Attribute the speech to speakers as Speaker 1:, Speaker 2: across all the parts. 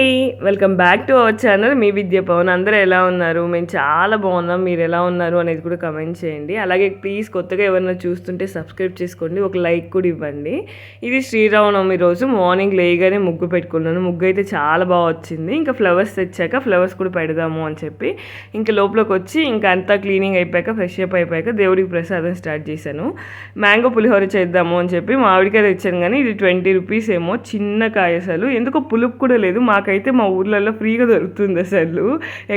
Speaker 1: అండి. Welcome back to our channel మీ విద్య పవన్. అందరూ ఎలా ఉన్నారు? మేము చాలా బాగున్నాం. మీరు ఎలా ఉన్నారు అనేది కూడా కమెంట్ చేయండి. అలాగే ప్లీజ్ కొత్తగా ఎవరైనా చూస్తుంటే సబ్స్క్రైబ్ చేసుకోండి. ఒక లైక్ కూడా ఇవ్వండి. ఇది శ్రీరామనవమి రోజు. మార్నింగ్ లేగానే ముగ్గు పెట్టుకున్నాను. ముగ్గు అయితే చాలా బాగా వచ్చింది. ఇంకా ఫ్లవర్స్ తెచ్చాక ఫ్లవర్స్ కూడా పెడదాము అని చెప్పి ఇంకా లోపలికి వచ్చి ఇంకా అంతా క్లీనింగ్ అయిపోయాక ఫ్రెష్ అప్ అయిపోయాక దేవుడికి ప్రసాదం స్టార్ట్ చేశాను. మ్యాంగో పులిహోర చేద్దాము అని చెప్పి మామిడికాయ తెచ్చాను. కానీ ఇది ట్వంటీ రూపీస్ ఏమో. చిన్న కాయ అసలు ఎందుకో పులుపు కూడా లేదు. మాకు మాకైతే మా ఊర్లలో ఫ్రీగా దొరుకుతుంది అసలు.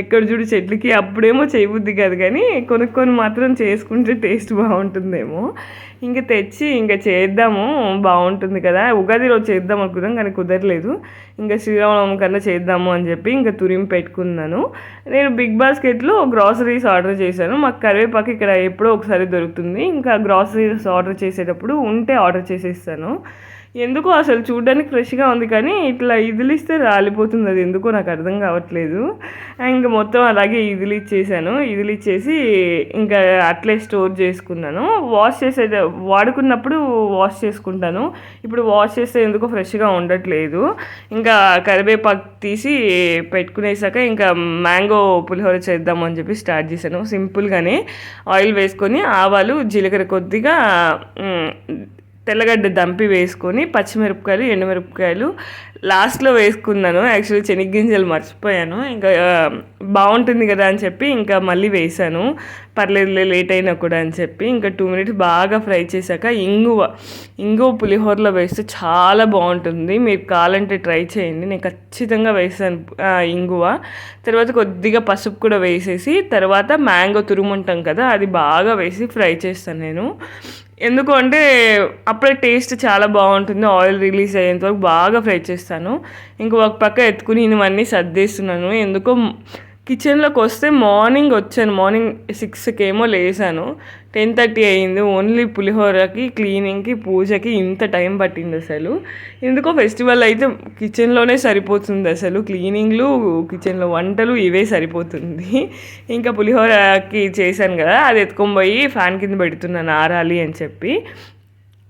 Speaker 1: ఎక్కడ చూడు చెట్లకి అప్పుడేమో చేయబుద్ది కాదు కానీ కొనుక్కొని మాత్రం చేసుకుంటే టేస్ట్ బాగుంటుందేమో. ఇంకా తెచ్చి ఇంకా చేద్దాము బాగుంటుంది కదా. ఉగాది రోజు చేద్దాం అనుకున్నాం కానీ కుదరలేదు. ఇంకా శ్రీరామనవమి కన్నా చేద్దాము అని చెప్పి ఇంకా తురిమి పెట్టుకున్నాను. నేను బిగ్ బాస్కెట్లో గ్రాసరీస్ ఆర్డర్ చేశాను. మాకు కరివేపాకు ఇక్కడ ఎప్పుడో ఒకసారి దొరుకుతుంది. ఇంకా గ్రాసరీస్ ఆర్డర్ చేసేటప్పుడు ఉంటే ఆర్డర్ చేసేస్తాను. ఎందుకో అసలు చూడడానికి ఫ్రెష్గా ఉంది కానీ ఇట్లా ఇదిలిస్తే రాలిపోతుంది అది ఎందుకో నాకు అర్థం కావట్లేదు. ఇంకా మొత్తం అలాగే ఇదిలిచ్చేసాను. ఇదిలిచ్చేసి ఇంకా అట్లే స్టోర్ చేసుకున్నాను. వాష్ చేసే వాడుకున్నప్పుడు వాష్ చేసుకుంటాను. ఇప్పుడు వాష్ చేస్తే ఎందుకో ఫ్రెష్గా ఉండట్లేదు. ఇంకా కరివేపాకు తీసి పెట్టుకునేసాక ఇంకా మ్యాంగో పులిహోర చేద్దామని చెప్పి స్టార్ట్ చేశాను. సింపుల్గానే ఆయిల్ వేసుకొని ఆవాలు జీలకర్ర కొద్దిగా తెల్లగడ్డ దంపి వేసుకొని పచ్చిమిరపకాయలు ఎండుమిరపకాయలు లాస్ట్లో వేసుకున్నాను. యాక్చువల్లీ చెనిగ్గింజలు మర్చిపోయాను. ఇంకా బాగుంటుంది కదా అని చెప్పి ఇంకా మళ్ళీ వేసాను పర్లేదు లేట్ అయినా కూడా అని చెప్పి. ఇంకా టూ మినిట్స్ బాగా ఫ్రై చేశాక ఇంగువ ఇంగువ పులిహోరలో వేస్తే చాలా బాగుంటుంది. మీరు కావాలంటే ట్రై చేయండి. నేను ఖచ్చితంగా వేసాను ఇంగువ. తర్వాత కొద్దిగా పసుపు కూడా వేసేసి తర్వాత మ్యాంగో తురుముంటాం కదా అది బాగా వేసి ఫ్రై చేస్తాను నేను. ఎందుకు అంటే అప్పుడే టేస్ట్ చాలా బాగుంటుంది. ఆయిల్ రిలీజ్ అయ్యేంత వరకు బాగా ఫ్రై చేస్తాను. ఇంకో ఒక పక్క ఎత్తుకుని ఇవన్నీ సర్దేస్తున్నాను. ఎందుకో కిచెన్లోకి వస్తే మార్నింగ్ వచ్చాను. మార్నింగ్ సిక్స్కి ఏమో లేసాను. టెన్ థర్టీ అయింది ఓన్లీ పులిహోరకి క్లీనింగ్కి పూజకి ఇంత టైం పట్టింది అసలు. ఎందుకో ఫెస్టివల్ అయితే కిచెన్లోనే సరిపోతుంది అసలు. క్లీనింగ్లు కిచెన్లో వంటలు ఇవే సరిపోతుంది. ఇంకా పులిహోరకి చేశాను కదా. అది ఎత్తుకొని పోయి ఫ్యాన్ కింద పెడుతున్నాను. ఆరాలి అని చెప్పి.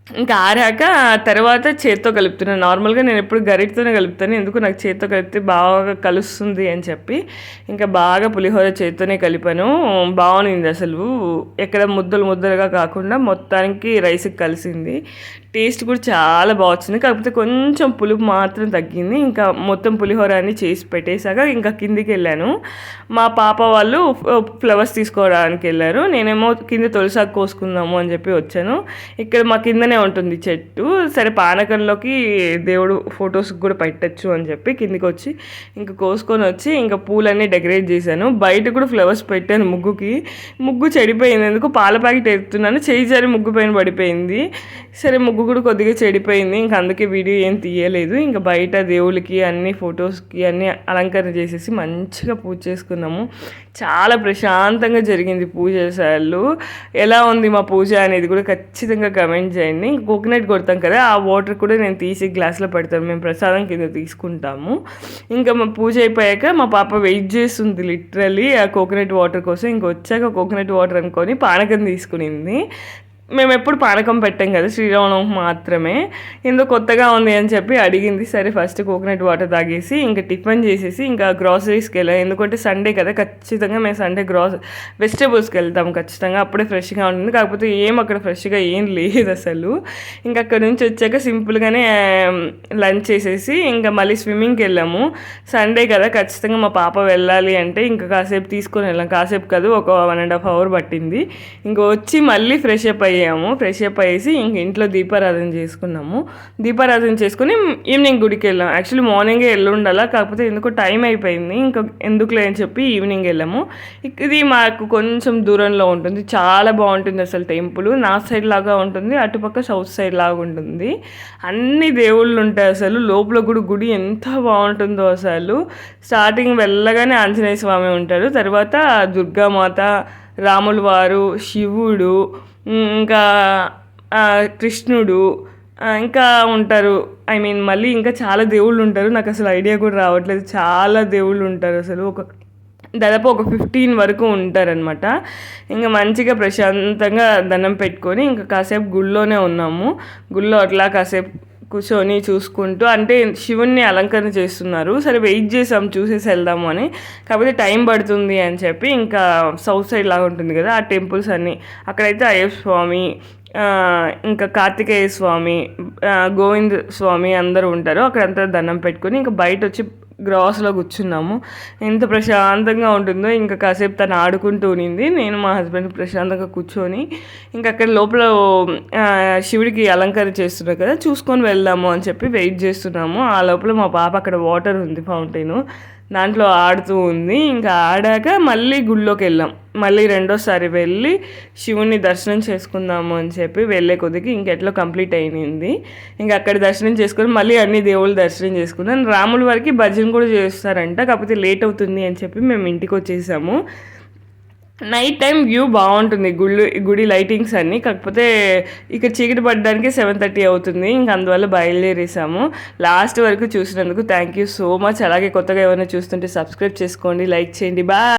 Speaker 1: ఇంకా ఆరాక తర్వాత చేత్తో కలుపుతున్నాను నార్మల్గా నేను ఎప్పుడు గరిటితోనే కలుపుతాను. ఎందుకు? నాకు చేత్తో కలిపితే బాగా కలుస్తుంది అని చెప్పి. ఇంకా బాగా పులిహోర చేత్తోనే కలిపాను. బాగుంది అసలు. ఎక్కడ ముద్దలు ముద్దలుగా కాకుండా మొత్తానికి రైస్కి కలిసింది. టేస్ట్ కూడా చాలా బాగుంది కాకపోతే కొంచెం పులుపు మాత్రం తగ్గింది. ఇంకా మొత్తం పులిహోర అన్ని చేసి పెట్టేశాక ఇంకా కిందికి వెళ్ళాను మా పాప వాళ్ళు ఫ్లవర్స్ తీసుకోవడానికి వెళ్ళారు. నేనేమో కింద తొలిసాకు కోసుకుందాము అని చెప్పి వచ్చాను. ఇక్కడ మా కిందనే ఉంటుంది చెట్టు. సరే పానకంలోకి దేవుడు ఫొటోస్కి కూడా పెట్టచ్చు అని చెప్పి కిందికి వచ్చి ఇంకా కోసుకొని వచ్చి ఇంకా పూలన్నీ డెకరేట్ చేశాను. బయట కూడా ఫ్లవర్స్ పెట్టాను ముగ్గుకి. ముగ్గు చెడిపోయింది. ఎందుకు? పాల ప్యాకెట్ ఎత్తున్నాను చేయి జారి ముగ్గు పైన పడిపోయింది. సరే ముగ్గు కూడా కొద్దిగా చెడిపోయింది. ఇంకా అందుకే వీడియో ఏం తీయలేదు. ఇంకా బయట దేవుళ్ళకి అన్ని ఫొటోస్కి అన్ని అలంకరణ చేసేసి మంచిగా పూజ చేసుకున్నాము. చాలా ప్రశాంతంగా జరిగింది పూజ సార్లు ఎలా ఉంది మా పూజ అనేది కూడా ఖచ్చితంగా కమెంట్ చేయండి. కోకోనట్ కొడతాం కదా ఆ వాటర్ కూడా నేను తీసి గ్లాస్లో పెడతాను. మేము ప్రసాదం కింద తీసుకుంటాము. ఇంకా మా పూజ అయిపోయాక మా పాప వెయిట్ చేస్తుంది లిటరలీ ఆ కోకోనట్ వాటర్ కోసం. ఇంక వచ్చాక కోకోనట్ వాటర్ అనుకొని పానకం తీసుకునింది. మేము ఎప్పుడు పానకం పెట్టాం కదా శ్రీరామనవమి మాత్రమే. ఎందుకు కొత్తగా ఉంది అని చెప్పి అడిగింది. సరే ఫస్ట్ కోకోనట్ వాటర్ తాగేసి ఇంకా టిఫిన్ చేసేసి ఇంకా గ్రాసరీస్కి వెళ్ళాం. ఎందుకంటే సండే కదా ఖచ్చితంగా మేము సండే గ్రాస్ వెజిటేబుల్స్కి వెళ్తాం ఖచ్చితంగా. అప్పుడే ఫ్రెష్గా ఉంటుంది. కాకపోతే ఏం అక్కడ ఫ్రెష్గా ఏం లేదు అసలు. ఇంకా అక్కడ నుంచి వచ్చాక సింపుల్గానే లంచ్ చేసేసి ఇంకా మళ్ళీ స్విమ్మింగ్కి వెళ్ళాము. సండే కదా ఖచ్చితంగా మా పాప వెళ్ళాలి అంటే ఇంకా కాసేపు తీసుకొని వెళ్ళాం. కాసేపు కాదు ఒక వన్ అండ్ హాఫ్ అవర్ పట్టింది. ఇంకా వచ్చి మళ్ళీ ఫ్రెష్ అప్ అయ్యాము ఫ్రెష్ అప్ అయ్యేసి ఇంక ఇంట్లో దీపారాధన చేసుకున్నాము. దీపారాధన చేసుకుని ఈవినింగ్ గుడికి వెళ్ళాము యాక్చువల్లీ మార్నింగే వెళ్ళి ఉండాలా కాకపోతే ఎందుకో టైం అయిపోయింది. ఇంకా ఎందుకులే అని చెప్పి ఈవినింగ్ వెళ్ళాము. ఇది మాకు కొంచెం దూరంలో ఉంటుంది. చాలా బాగుంటుంది అసలు టెంపుల్. నా సైడ్ లాగా ఉంటుంది అటుపక్క సౌత్ సైడ్ లాగా ఉంటుంది. అన్ని దేవుళ్ళు ఉంటాయి అసలు. లోపల గుడి గుడి ఎంత బాగుంటుందో అసలు. స్టార్టింగ్ వెళ్ళగానే ఆంజనేయ స్వామి ఉంటారు. తర్వాత దుర్గామాత రాముల వారు శివుడు ఇంకా కృష్ణుడు ఇంకా ఉంటారు. ఐ మీన్ మళ్ళీ ఇంకా చాలా దేవుళ్ళు ఉంటారు. నాకు అసలు ఐడియా కూడా రావట్లేదు. చాలా దేవుళ్ళు ఉంటారు అసలు. ఒక దాదాపు ఒక ఫిఫ్టీన్ వరకు ఉంటారనమాట ఇంకా మంచిగా ప్రశాంతంగా దండం పెట్టుకొని ఇంకా కాసేపు గుళ్ళోనే ఉన్నాము. గుళ్ళో అట్లా కాసేపు కూర్చొని చూసుకుంటూ అంటే శివుణ్ణి అలంకరణ చేస్తున్నారు. సరే వెయిట్ చేసాం చూసేసి వెళ్దాము అని. కాకపోతే టైం పడుతుంది అని చెప్పి ఇంకా సౌత్ సైడ్ లాగా ఉంటుంది కదా ఆ టెంపుల్స్ అన్నీ. అక్కడైతే అయ్యప్ప స్వామి ఇంకా కార్తికేయ స్వామి గోవింద్ స్వామి అందరూ ఉంటారు. అక్కడంతా దండం పెట్టుకొని ఇంకా బయట వచ్చి గ్రాస్లో కూర్చున్నాము. ఎంత ప్రశాంతంగా ఉంటుందో ఇంకా కాసేపు తను ఆడుకుంటూ ఉన్నింది. నేను మా హస్బెండ్ ప్రశాంతంగా కూర్చొని ఇంకా అక్కడ లోపల శివుడికి అలంకరణ చేస్తున్నారు కదా చూసుకొని వెళ్దాము అని చెప్పి వెయిట్ చేస్తున్నాము. ఆ లోపల మా పాప అక్కడ వాటర్ ఉంది ఫౌంటైన్. దాంట్లో ఆడుతూ ఉంది. ఇంకా ఆడాక మళ్ళీ గుళ్ళోకి వెళ్ళాం. మళ్ళీ రెండోసారి వెళ్ళి శివుని దర్శనం చేసుకుందాము అని చెప్పి వెళ్ళే కొద్దికి ఇంకెట్లో కంప్లీట్ అయింది ఇంకా అక్కడ దర్శనం చేసుకొని మళ్ళీ అన్ని దేవుళ్ళు దర్శనం చేసుకున్నాం. రాముల వారికి భజన కూడా చేస్తారంట. కాకపోతే లేట్ అవుతుంది అని చెప్పి మేము ఇంటికి వచ్చేసాము. నైట్ టైం వ్యూ బాగుంటుంది. గుళ్ళు గుడి లైటింగ్స్ అన్నీ. కాకపోతే ఇక్కడ చీకటి పడడానికి సెవెన్ థర్టీ అవుతుంది. ఇంక అందువల్ల బయలుదేరేసాము. లాస్ట్ వరకు చూసినందుకు థ్యాంక్ యూ సో మచ్ అలాగే కొత్తగా ఏమైనా చూస్తుంటే సబ్స్క్రైబ్ చేసుకోండి లైక్ చేయండి. బాయ్